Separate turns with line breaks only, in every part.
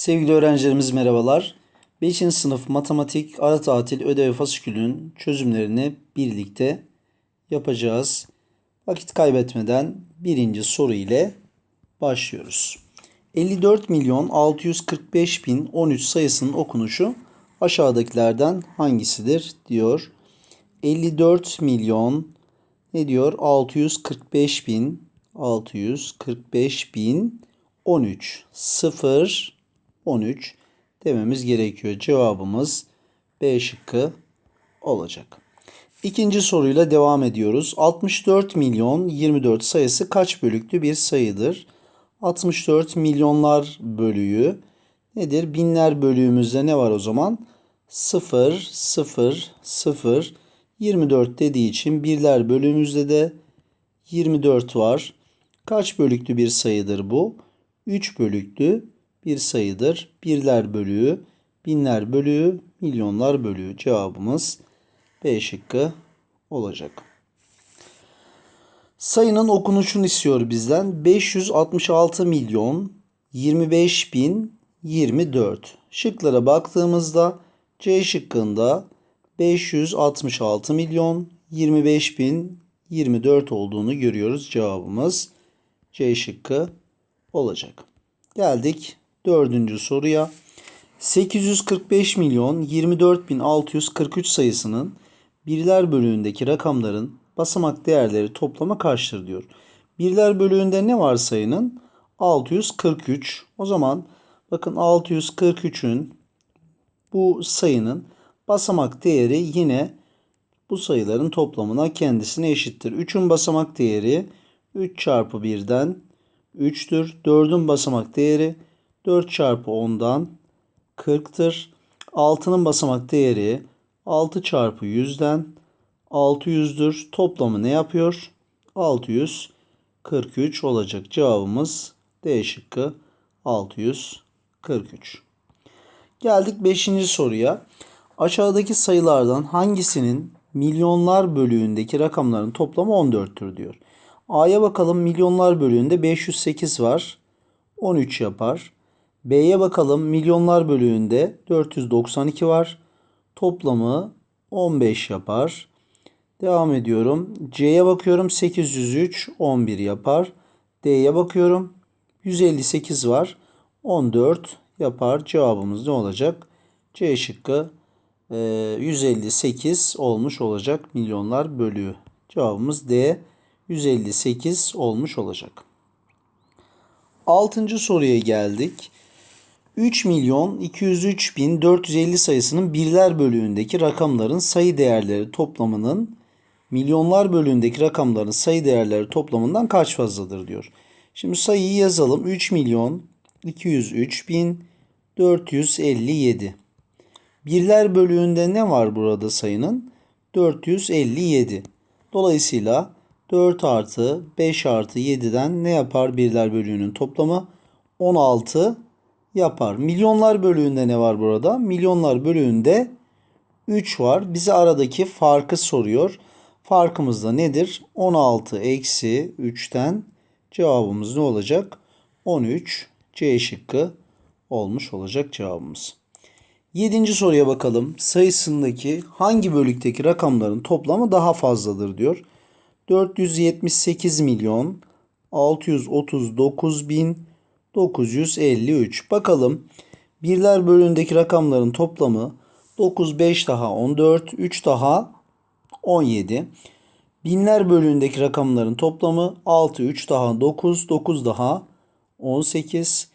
Sevgili öğrencilerimiz merhabalar. 5. sınıf matematik ara tatil ödev fasikülünün çözümlerini birlikte yapacağız. Vakit kaybetmeden birinci soru ile başlıyoruz. 54 milyon 645 bin 13 sayısının okunuşu aşağıdakilerden hangisidir diyor. 54 milyon ne diyor? 645 bin 645 bin 13 0 13 dememiz gerekiyor. Cevabımız B şıkkı olacak. İkinci soruyla devam ediyoruz. 64 milyon 24 sayısı kaç bölüklü bir sayıdır? 64 milyonlar bölüğü nedir? Binler bölüğümüzde ne var o zaman? 0, 0, 0, 24 dediği için birler bölüğümüzde de 24 var. Kaç bölüklü bir sayıdır bu? 3 bölüklü bir sayıdır. Birler bölüğü, binler bölüğü, milyonlar bölüğü. Cevabımız B şıkkı olacak. Sayının okunuşunu istiyor bizden. 566 milyon 25 bin 24. Şıklara baktığımızda C şıkkında 566 milyon 25 bin 24 olduğunu görüyoruz. Cevabımız C şıkkı olacak. Geldik dördüncü soruya. 845 milyon 24 bin 643 sayısının birler bölüğündeki rakamların basamak değerleri toplama kaçtır diyor. Birler bölüğünde ne var sayının? 643. O zaman bakın 643'ün bu sayının basamak değeri yine bu sayıların toplamına kendisine eşittir. 3'ün basamak değeri 3 çarpı 1'den 3'tür. 4'ün basamak değeri 4 çarpı 10'dan 40'tır. 6'nın basamak değeri 6 çarpı 100'den 600'dür. Toplamı ne yapıyor? 643 olacak. Cevabımız D şıkkı 643. Geldik 5. soruya. Aşağıdaki sayılardan hangisinin milyonlar bölüğündeki rakamların toplamı 14'tür diyor. A'ya bakalım milyonlar bölüğünde 508 var. 13 yapar. B'ye bakalım milyonlar bölüğünde 492 var. Toplamı 15 yapar. Devam ediyorum. C'ye bakıyorum 803 11 yapar. D'ye bakıyorum 158 var. 14 yapar. Cevabımız ne olacak? C şıkkı 158 olmuş olacak milyonlar bölüğü. Cevabımız D 158 olmuş olacak. Altıncı soruya geldik. 3 milyon 203 bin 450 sayısının birler bölüğündeki rakamların sayı değerleri toplamının milyonlar bölüğündeki rakamların sayı değerleri toplamından kaç fazladır diyor. Şimdi sayıyı yazalım. 3 milyon 203 bin 457. Birler bölüğünde ne var burada sayının? 457. Dolayısıyla 4 artı 5 artı 7'den ne yapar birler bölüğünün toplamı? 16 yapar. Milyonlar bölüğünde ne var burada? Milyonlar bölüğünde 3 var. Bize aradaki farkı soruyor. Farkımız da nedir? 16 eksi 3'ten cevabımız ne olacak? 13 C şıkkı olmuş olacak cevabımız. Yedinci soruya bakalım. Sayısındaki hangi bölükteki rakamların toplamı daha fazladır diyor. 478 milyon 639 bin 953. Bakalım birler bölüğündeki rakamların toplamı 9, 5 daha 14, 3 daha 17. Binler bölüğündeki rakamların toplamı 6, 3 daha 9, 9 daha 18.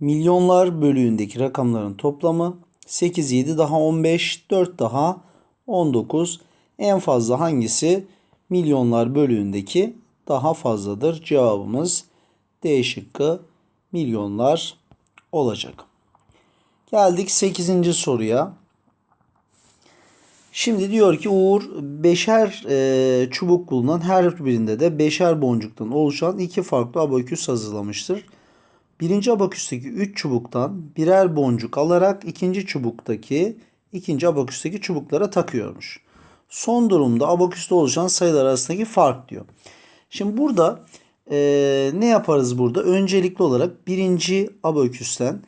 Milyonlar bölüğündeki rakamların toplamı 8, 7 daha 15, 4 daha 19. En fazla hangisi milyonlar bölüğündeki daha fazladır? Cevabımız D şıkkı milyonlar olacak. Geldik 8. soruya. Şimdi diyor ki Uğur beşer e, çubuk bulunan her birinde de beşer boncuktan oluşan iki farklı abaküs hazırlamıştır. Birinci abaküsteki 3 çubuktan birer boncuk alarak ikinci çubuktaki ikinci abaküsteki çubuklara takıyormuş. Son durumda abaküste oluşan sayılar arasındaki fark diyor. Şimdi burada e, ne yaparız burada? Öncelikli olarak birinci abaküsten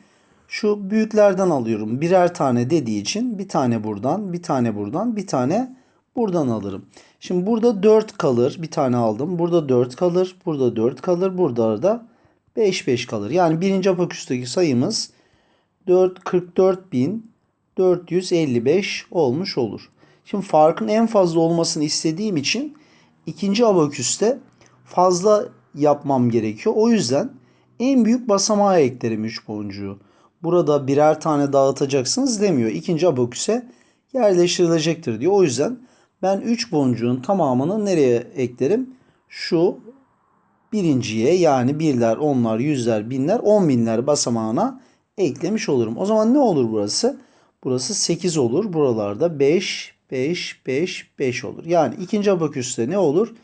Şu büyüklerden alıyorum. Birer tane dediği için bir tane buradan, bir tane buradan, bir tane buradan alırım. Şimdi burada 4 kalır. Bir tane aldım. Burada 4 kalır. Burada 4 kalır. Burada da 5 5 kalır. Yani birinci abaküsteki sayımız 4 44.455 olmuş olur. Şimdi farkın en fazla olmasını istediğim için ikinci abaküste fazla yapmam gerekiyor. O yüzden en büyük basamağa eklerim 3 boncuğu. Burada birer tane dağıtacaksınız demiyor. İkinci abaküse yerleştirilecektir diyor. O yüzden ben 3 boncuğun tamamını nereye eklerim? Şu birinciye yani birler, onlar, yüzler, binler, on binler basamağına eklemiş olurum. O zaman ne olur burası? Burası 8 olur. Buralarda 5, 5, 5, 5 olur. Yani ikinci abaküste ne olur?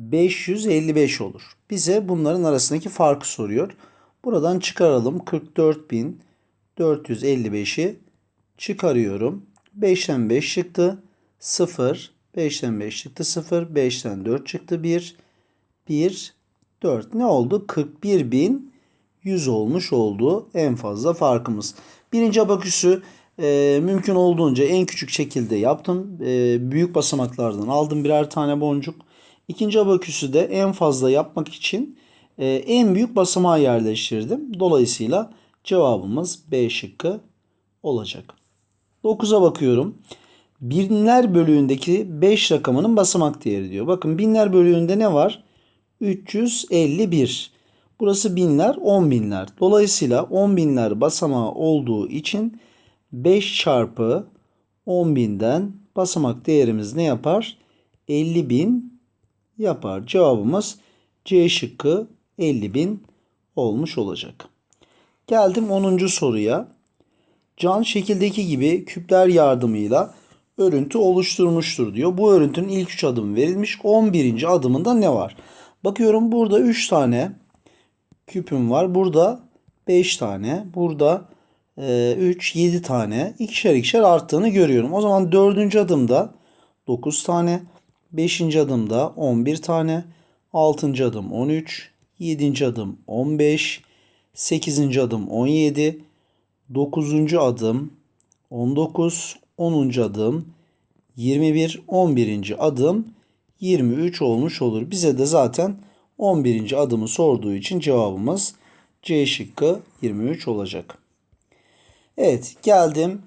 85.555 olur. Bize bunların arasındaki farkı soruyor. Buradan çıkaralım. 44.455'i çıkarıyorum. 5'ten 5 çıktı. 0. 5'ten 5 çıktı 0. 5'ten 4 çıktı 1. 1, 4. Ne oldu? 41.100 olmuş oldu en fazla farkımız. Birinci abaküsü e, mümkün olduğunca en küçük şekilde yaptım. E, büyük basamaklardan aldım birer tane boncuk. İkinci abaküsü de en fazla yapmak için e, en büyük basamağa yerleştirdim. Dolayısıyla cevabımız B şıkkı olacak. 9'a bakıyorum. Binler bölüğündeki 5 rakamının basamak değeri diyor. Bakın binler bölüğünde ne var? 351. Burası binler, 10 binler. Dolayısıyla 10 binler basamağı olduğu için 5 çarpı 10 binden basamak değerimiz ne yapar? 50 bin yapar. Cevabımız C şıkkı 50 bin olmuş olacak. Geldim 10. soruya. Can şekildeki gibi küpler yardımıyla örüntü oluşturmuştur diyor. Bu örüntünün ilk 3 adımı verilmiş. 11. adımında ne var? Bakıyorum burada 3 tane küpüm var. Burada 5 tane. Burada 3, 7 tane. ikişer ikişer arttığını görüyorum. O zaman 4. adımda 9 tane. 5. adımda 11 tane. 6. adım 13. 7. adım 15. 8. adım 17. 9. adım 19, 10. adım 21, 11. adım 23 olmuş olur. Bize de zaten 11. adımı sorduğu için cevabımız C şıkkı 23 olacak. Evet geldim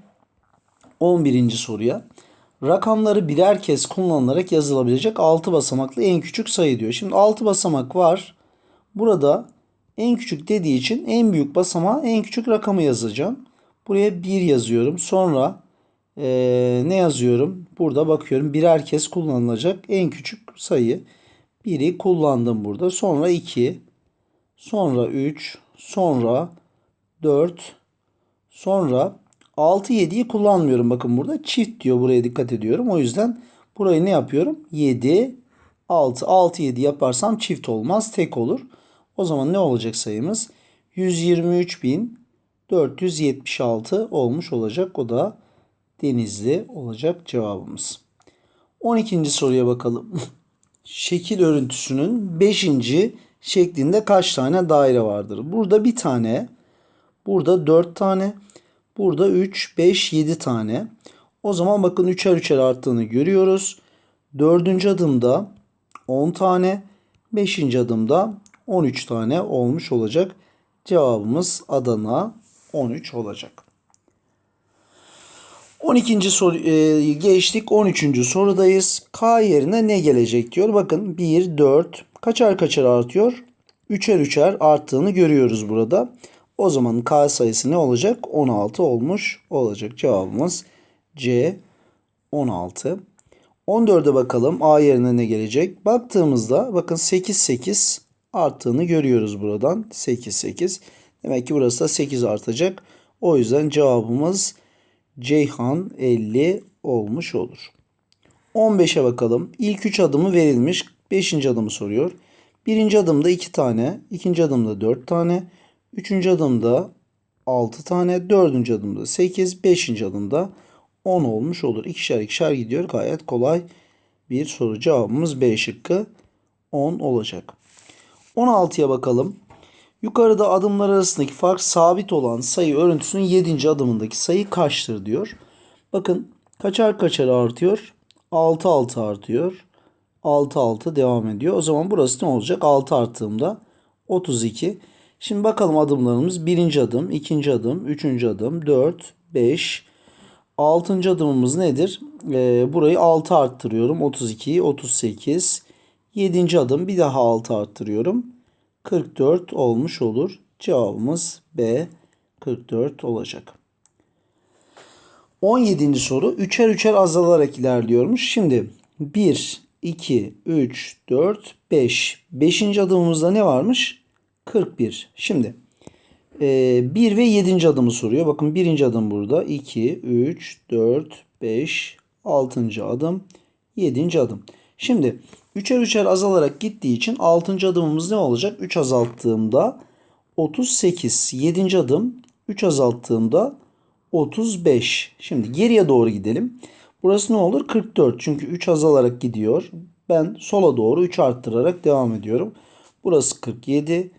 11. soruya. Rakamları birer kez kullanılarak yazılabilecek 6 basamaklı en küçük sayı diyor. Şimdi 6 basamak var. Burada en küçük dediği için en büyük basamağa en küçük rakamı yazacağım. Buraya 1 yazıyorum. Sonra ee, ne yazıyorum? Burada bakıyorum birer kez kullanılacak en küçük sayı. 1'i kullandım burada. Sonra 2. Sonra 3. Sonra 4. Sonra 6 7'yi kullanmıyorum. Bakın burada çift diyor. Buraya dikkat ediyorum. O yüzden burayı ne yapıyorum? 7 6 6 7 yaparsam çift olmaz. Tek olur. O zaman ne olacak sayımız? 123.476 olmuş olacak. O da Denizli olacak cevabımız. 12. soruya bakalım. Şekil örüntüsünün 5. şeklinde kaç tane daire vardır? Burada bir tane, burada 4 tane, burada 3, 5, 7 tane. O zaman bakın üçer üçer arttığını görüyoruz. Dördüncü adımda 10 tane, beşinci adımda 13 tane olmuş olacak. Cevabımız Adana 13 olacak. 12. soru e, geçtik. 13. sorudayız. K yerine ne gelecek diyor. Bakın 1, 4 kaçar kaçar artıyor? Üçer üçer arttığını görüyoruz burada. O zaman K sayısı ne olacak? 16 olmuş olacak. Cevabımız C 16. 14'e bakalım. A yerine ne gelecek? Baktığımızda bakın 8 8 arttığını görüyoruz buradan. 8 8. Demek ki burası da 8 artacak. O yüzden cevabımız Ceyhan 50 olmuş olur. 15'e bakalım. İlk 3 adımı verilmiş. 5. adımı soruyor. Birinci adımda 2 tane. ikinci adımda 4 tane. Üçüncü adımda 6 tane. Dördüncü adımda 8. Beşinci adımda 10 olmuş olur. İkişer ikişer gidiyor. Gayet kolay bir soru. Cevabımız B şıkkı 10 olacak. 16'ya bakalım. Yukarıda adımlar arasındaki fark sabit olan sayı örüntüsünün 7. adımındaki sayı kaçtır diyor. Bakın kaçar kaçar artıyor? 6 6 artıyor. 6 6 devam ediyor. O zaman burası ne olacak? 6 arttığımda 32. Şimdi bakalım adımlarımız. Birinci adım, ikinci adım, üçüncü adım, 4, 5. Altıncı adımımız nedir? Ee, burayı 6 arttırıyorum. 32, 38. Yedinci adım bir daha 6 arttırıyorum. 44 olmuş olur. Cevabımız B 44 olacak. 17. soru üçer üçer azalarak ilerliyormuş. Şimdi 1, 2, 3, 4, 5. 5. adımımızda ne varmış? 41. Şimdi e, 1 ve 7. adımı soruyor. Bakın 1. adım burada. 2, 3, 4, 5, 6. adım, 7. adım. Şimdi üçer üçer azalarak gittiği için 6. adımımız ne olacak? 3 azalttığımda 38. 7. adım 3 azalttığımda 35. Şimdi geriye doğru gidelim. Burası ne olur? 44. Çünkü 3 azalarak gidiyor. Ben sola doğru 3 arttırarak devam ediyorum. Burası 47.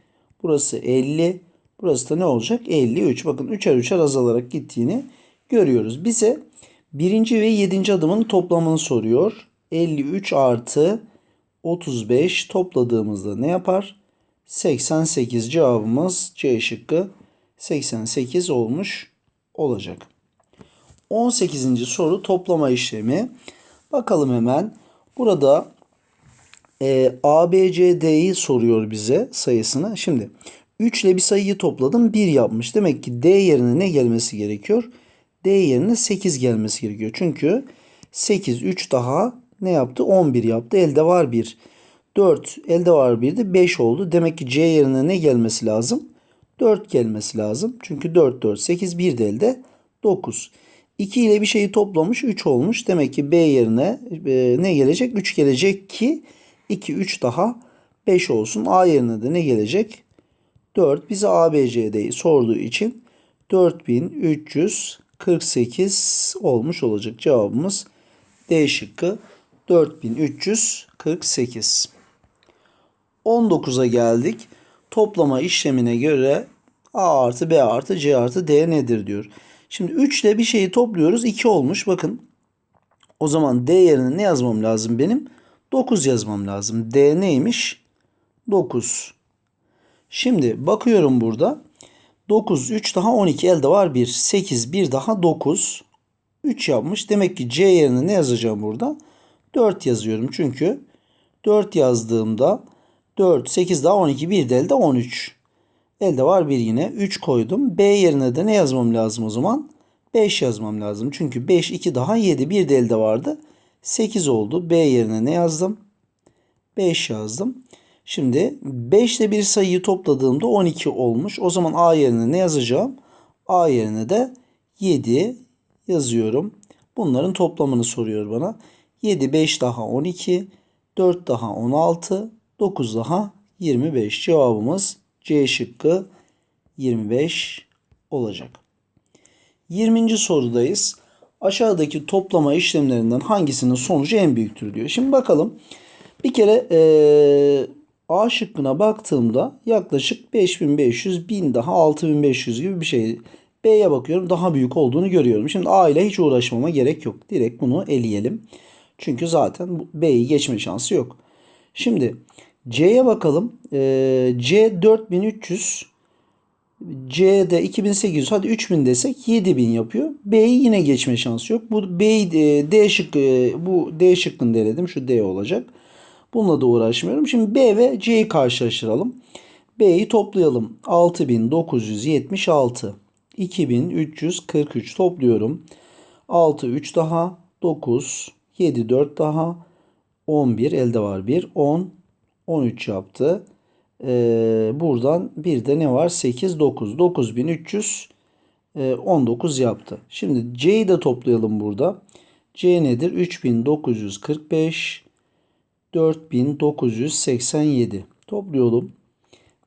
Burası 50. Burası da ne olacak? 53. Bakın üçer üçer azalarak gittiğini görüyoruz. Bize birinci ve yedinci adımın toplamını soruyor. 53 artı 35 topladığımızda ne yapar? 88 cevabımız C şıkkı 88 olmuş olacak. 18. soru toplama işlemi. Bakalım hemen. Burada e, ABCD'yi soruyor bize sayısını. Şimdi 3 ile bir sayıyı topladım 1 yapmış. Demek ki D yerine ne gelmesi gerekiyor? D yerine 8 gelmesi gerekiyor. Çünkü 8 3 daha ne yaptı? 11 yaptı. Elde var 1. 4 elde var 1 de 5 oldu. Demek ki C yerine ne gelmesi lazım? 4 gelmesi lazım. Çünkü 4 4 8 1 de elde 9. 2 ile bir şeyi toplamış 3 olmuş. Demek ki B yerine e, ne gelecek? 3 gelecek ki 2 3 daha 5 olsun. A yerine de ne gelecek? 4 bize ABCD'yi sorduğu için 4348 olmuş olacak. Cevabımız D şıkkı 4348. 19'a geldik. Toplama işlemine göre A artı B artı C artı D nedir diyor. Şimdi 3 ile bir şeyi topluyoruz. 2 olmuş. Bakın. O zaman D yerine ne yazmam lazım benim? 9 yazmam lazım. D neymiş? 9. Şimdi bakıyorum burada. 9, 3 daha 12 elde var 1. 8, 1 daha 9. 3 yapmış. Demek ki C yerine ne yazacağım burada? 4 yazıyorum. Çünkü 4 yazdığımda 4, 8 daha 12, 1 de elde 13. Elde var 1 yine. 3 koydum. B yerine de ne yazmam lazım o zaman? 5 yazmam lazım. Çünkü 5, 2 daha 7. 1 de elde vardı. 8 oldu. B yerine ne yazdım? 5 yazdım. Şimdi 5 ile bir sayıyı topladığımda 12 olmuş. O zaman A yerine ne yazacağım? A yerine de 7 yazıyorum. Bunların toplamını soruyor bana. 7, 5 daha 12, 4 daha 16, 9 daha 25. Cevabımız C şıkkı 25 olacak. 20. sorudayız. Aşağıdaki toplama işlemlerinden hangisinin sonucu en büyüktür diyor. Şimdi bakalım. Bir kere ee, A şıkkına baktığımda yaklaşık 5500, 1000 daha 6500 gibi bir şey. B'ye bakıyorum daha büyük olduğunu görüyorum. Şimdi A ile hiç uğraşmama gerek yok. Direkt bunu eleyelim. Çünkü zaten B'yi geçme şansı yok. Şimdi C'ye bakalım. Ee, C 4300. C'de 2800 hadi 3000 desek 7000 yapıyor. B'yi yine geçme şansı yok. Bu B'yi D şıkkı bu D şıkkını denedim. Şu D olacak. Bununla da uğraşmıyorum. Şimdi B ve C'yi karşılaştıralım. B'yi toplayalım. 6976 2343 topluyorum. 6 3 daha 9 7 4 daha 11 elde var 1 10 13 yaptı. Ee, buradan bir de ne var? 8 9 9300 e, 19 yaptı. Şimdi C'yi de toplayalım burada. C nedir? 3945 4987 toplayalım.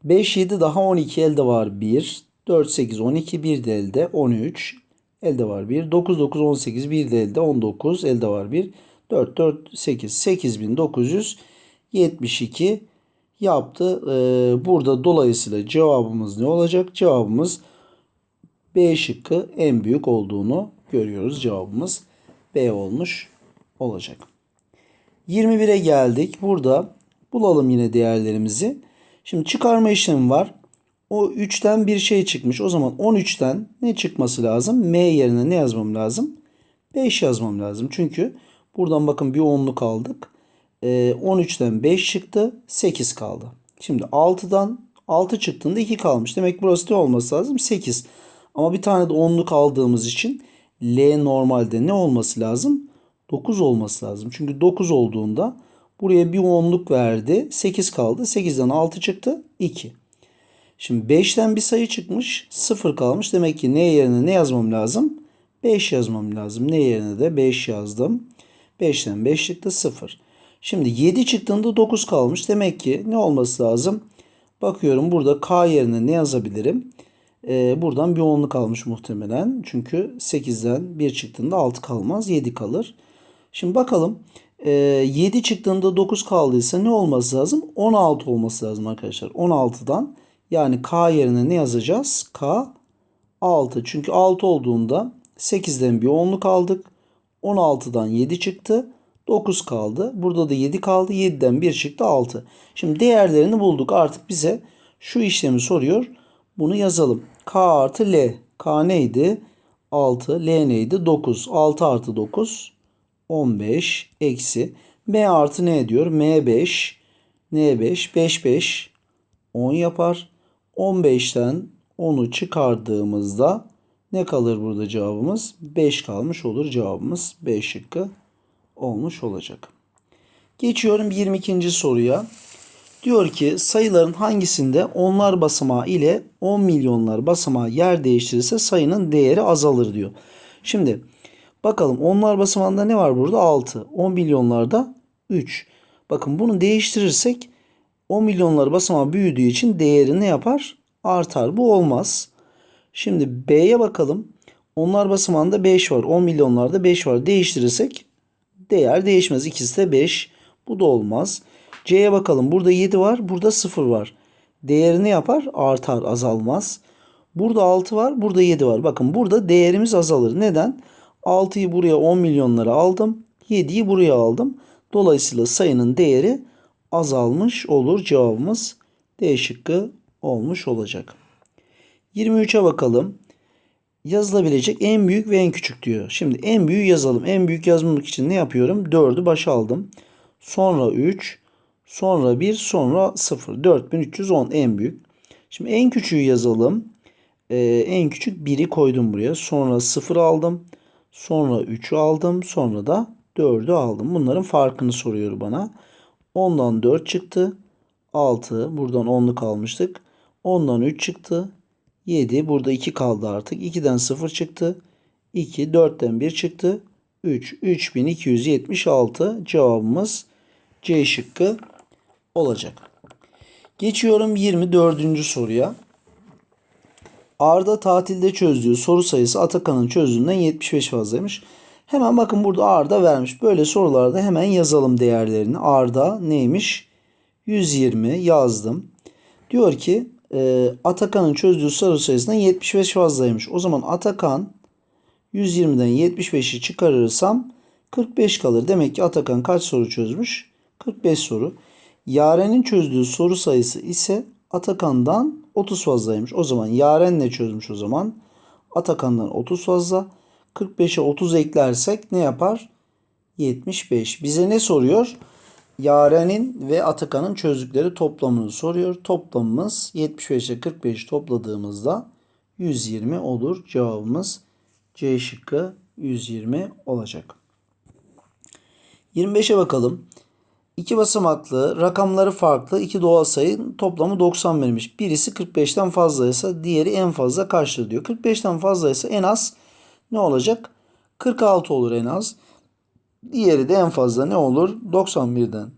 5 7 daha 12 elde var 1. 4 8 12 1 de elde 13 elde var 1. 9 9 18 1 de elde 19 elde var 1. 4 4 8 8972 yaptı. Ee, burada dolayısıyla cevabımız ne olacak? Cevabımız B şıkkı en büyük olduğunu görüyoruz. Cevabımız B olmuş olacak. 21'e geldik. Burada bulalım yine değerlerimizi. Şimdi çıkarma işlemi var. O 3'ten bir şey çıkmış. O zaman 13'ten ne çıkması lazım? M yerine ne yazmam lazım? 5 yazmam lazım. Çünkü buradan bakın bir 10'luk aldık. Ee, 13'ten 5 çıktı. 8 kaldı. Şimdi 6'dan 6 çıktığında 2 kalmış. Demek burası ne olması lazım? 8. Ama bir tane de 10'luk aldığımız için L normalde ne olması lazım? 9 olması lazım. Çünkü 9 olduğunda buraya bir 10'luk verdi. 8 kaldı. 8'den 6 çıktı. 2. Şimdi 5'ten bir sayı çıkmış. 0 kalmış. Demek ki ne yerine ne yazmam lazım? 5 yazmam lazım. Ne yerine de 5 yazdım. 5'ten 5 çıktı 0. Şimdi 7 çıktığında 9 kalmış. Demek ki ne olması lazım? Bakıyorum burada K yerine ne yazabilirim? Ee, buradan bir 10'luk kalmış muhtemelen. Çünkü 8'den 1 çıktığında 6 kalmaz. 7 kalır. Şimdi bakalım. Ee, 7 çıktığında 9 kaldıysa ne olması lazım? 16 olması lazım arkadaşlar. 16'dan yani K yerine ne yazacağız? K 6. Çünkü 6 olduğunda 8'den bir 10'luk aldık. 16'dan 7 çıktı. 9 kaldı. Burada da 7 kaldı. 7'den 1 çıktı 6. Şimdi değerlerini bulduk. Artık bize şu işlemi soruyor. Bunu yazalım. K artı L. K neydi? 6. L neydi? 9. 6 artı 9. 15 eksi. M artı ne diyor? M5. N5. 5 5. 10 yapar. 15'ten 10'u çıkardığımızda ne kalır burada cevabımız? 5 kalmış olur cevabımız. B şıkkı olmuş olacak. Geçiyorum 22. soruya. Diyor ki sayıların hangisinde onlar basamağı ile 10 milyonlar basamağı yer değiştirirse sayının değeri azalır diyor. Şimdi bakalım onlar basamağında ne var burada? 6. 10 milyonlarda 3. Bakın bunu değiştirirsek 10 milyonlar basamağı büyüdüğü için değeri ne yapar? Artar. Bu olmaz. Şimdi B'ye bakalım. Onlar basamağında 5 var. 10 milyonlarda 5 var. Değiştirirsek değer değişmez. İkisi de 5. Bu da olmaz. C'ye bakalım. Burada 7 var. Burada 0 var. Değerini yapar? Artar. Azalmaz. Burada 6 var. Burada 7 var. Bakın burada değerimiz azalır. Neden? 6'yı buraya 10 milyonlara aldım. 7'yi buraya aldım. Dolayısıyla sayının değeri azalmış olur. Cevabımız D şıkkı olmuş olacak. 23'e bakalım. Yazılabilecek en büyük ve en küçük diyor. Şimdi en büyüğü yazalım. En büyük yazmamak için ne yapıyorum? 4'ü başa aldım. Sonra 3, sonra 1, sonra 0. 4310 en büyük. Şimdi en küçüğü yazalım. Ee, en küçük 1'i koydum buraya. Sonra 0 aldım. Sonra 3'ü aldım. Sonra da 4'ü aldım. Bunların farkını soruyor bana. 10'dan 4 çıktı. 6. Buradan 10'luk almıştık. 10'dan 3 çıktı. 7. Burada 2 kaldı artık. 2'den 0 çıktı. 2. 4'ten 1 çıktı. 3. 3276 cevabımız C şıkkı olacak. Geçiyorum 24. soruya. Arda tatilde çözdüğü soru sayısı Atakan'ın çözdüğünden 75 fazlaymış. Hemen bakın burada Arda vermiş. Böyle sorularda hemen yazalım değerlerini. Arda neymiş? 120 yazdım. Diyor ki e, Atakan'ın çözdüğü soru sayısından 75 fazlaymış. O zaman Atakan 120'den 75'i çıkarırsam 45 kalır. Demek ki Atakan kaç soru çözmüş? 45 soru. Yaren'in çözdüğü soru sayısı ise Atakan'dan 30 fazlaymış. O zaman Yaren ne çözmüş o zaman? Atakan'dan 30 fazla. 45'e 30 eklersek ne yapar? 75. Bize ne soruyor? Yaren'in ve Atakan'ın çözdükleri toplamını soruyor. Toplamımız 75 ile 45 topladığımızda 120 olur. Cevabımız C şıkkı 120 olacak. 25'e bakalım. İki basamaklı, rakamları farklı iki doğal sayının toplamı 90 verilmiş. Birisi 45'ten fazlaysa diğeri en fazla kaçtır diyor. 45'ten fazlaysa en az ne olacak? 46 olur en az. Diğeri de en fazla ne olur? 91'den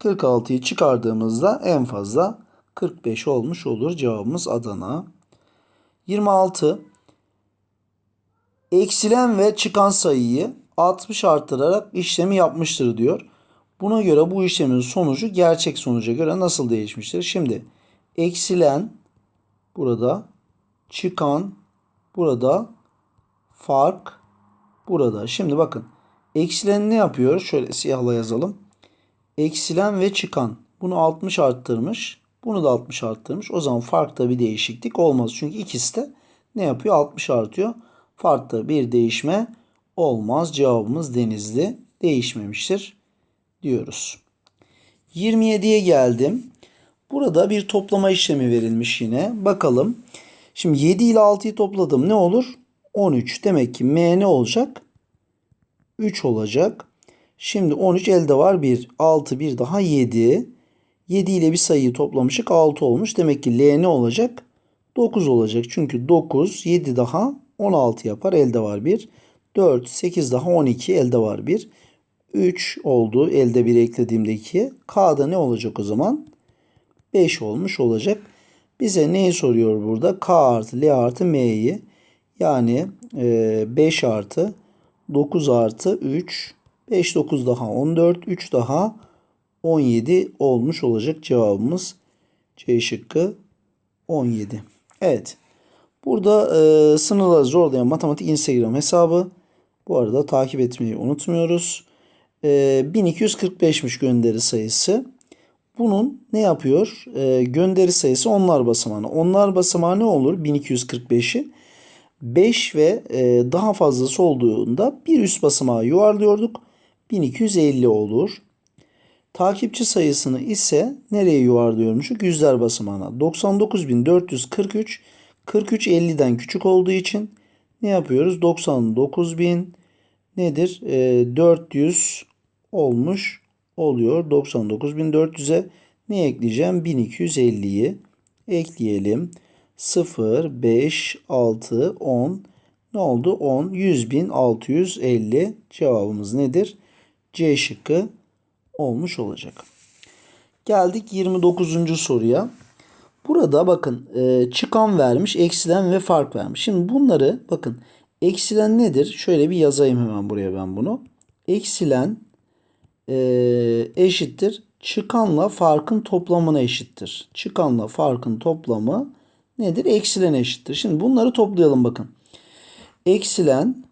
46'yı çıkardığımızda en fazla 45 olmuş olur. Cevabımız Adana. 26. Eksilen ve çıkan sayıyı 60 artırarak işlemi yapmıştır diyor. Buna göre bu işlemin sonucu gerçek sonuca göre nasıl değişmiştir? Şimdi eksilen burada çıkan burada fark burada. Şimdi bakın eksilen ne yapıyor? Şöyle siyahla yazalım. Eksilen ve çıkan bunu 60 arttırmış. Bunu da 60 arttırmış. O zaman farkta bir değişiklik olmaz. Çünkü ikisi de ne yapıyor? 60 artıyor. Farkta bir değişme olmaz. Cevabımız denizli. Değişmemiştir diyoruz. 27'ye geldim. Burada bir toplama işlemi verilmiş yine. Bakalım. Şimdi 7 ile 6'yı topladım. Ne olur? 13. Demek ki M ne olacak? 3 olacak. Şimdi 13 elde var 1. 6 bir daha 7. 7 ile bir sayıyı toplamışık 6 olmuş. Demek ki L ne olacak? 9 olacak. Çünkü 9 7 daha 16 yapar. Elde var 1. 4 8 daha 12 elde var 1. 3 oldu. Elde 1 eklediğimde 2. K'da ne olacak o zaman? 5 olmuş olacak. Bize neyi soruyor burada? K artı L artı M'yi. Yani e, 5 artı 9 artı 3. 5 9 daha 14. 3 daha 17 olmuş olacak cevabımız. C şıkkı 17. Evet. Burada e, sınırları zorlayan matematik Instagram hesabı. Bu arada takip etmeyi unutmuyoruz. E, 1245'miş gönderi sayısı. Bunun ne yapıyor? E, gönderi sayısı onlar basamağına. Onlar basamağı ne olur? 1245'i. 5 ve e, daha fazlası olduğunda bir üst basamağı yuvarlıyorduk. 1250 olur. Takipçi sayısını ise nereye yuvarlıyormuşuk? Yüzler basamağına. 99.443 43 50'den küçük olduğu için ne yapıyoruz? 99.000 nedir? E, 400 olmuş oluyor. 99.400'e ne ekleyeceğim? 1250'yi ekleyelim. 0, 5, 6, 10 ne oldu? 10, 100.650 cevabımız nedir? C şıkkı olmuş olacak. Geldik 29. soruya. Burada bakın e, çıkan vermiş, eksilen ve fark vermiş. Şimdi bunları bakın eksilen nedir? Şöyle bir yazayım hemen buraya ben bunu. Eksilen e, eşittir. Çıkanla farkın toplamına eşittir. Çıkanla farkın toplamı nedir? Eksilen eşittir. Şimdi bunları toplayalım bakın. Eksilen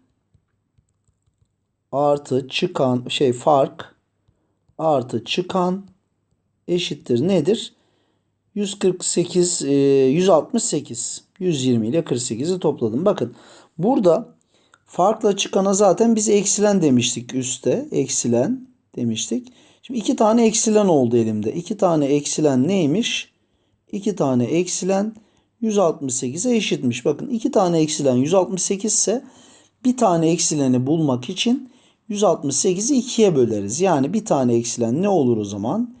artı çıkan şey fark artı çıkan eşittir nedir? 148 168 120 ile 48'i topladım. Bakın burada farkla çıkana zaten biz eksilen demiştik üstte. Eksilen demiştik. Şimdi iki tane eksilen oldu elimde. İki tane eksilen neymiş? İki tane eksilen 168'e eşitmiş. Bakın iki tane eksilen 168 ise bir tane eksileni bulmak için 168'i 2'ye böleriz. Yani bir tane eksilen ne olur o zaman?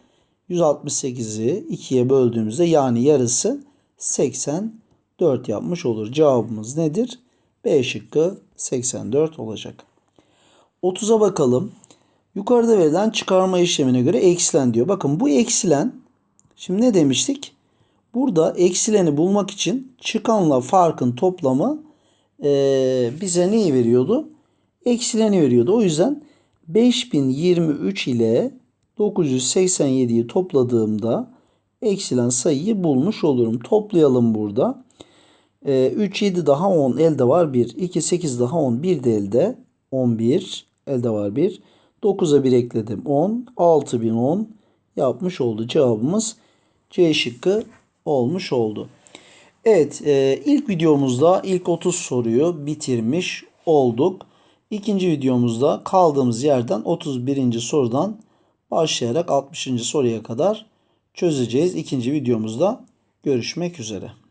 168'i 2'ye böldüğümüzde yani yarısı 84 yapmış olur. Cevabımız nedir? B şıkkı 84 olacak. 30'a bakalım. Yukarıda verilen çıkarma işlemine göre eksilen diyor. Bakın bu eksilen şimdi ne demiştik? Burada eksileni bulmak için çıkanla farkın toplamı e, bize neyi veriyordu? Eksileni veriyordu. O yüzden 5023 ile 987'yi topladığımda eksilen sayıyı bulmuş olurum. Toplayalım burada. E, 3, 7 daha 10 elde var 1. 2, 8 daha 10 1 de elde 11 elde var 1. 9'a 1 ekledim 10. 6010 yapmış oldu. Cevabımız C şıkkı olmuş oldu. Evet e, ilk videomuzda ilk 30 soruyu bitirmiş olduk. İkinci videomuzda kaldığımız yerden 31. sorudan başlayarak 60. soruya kadar çözeceğiz. İkinci videomuzda görüşmek üzere.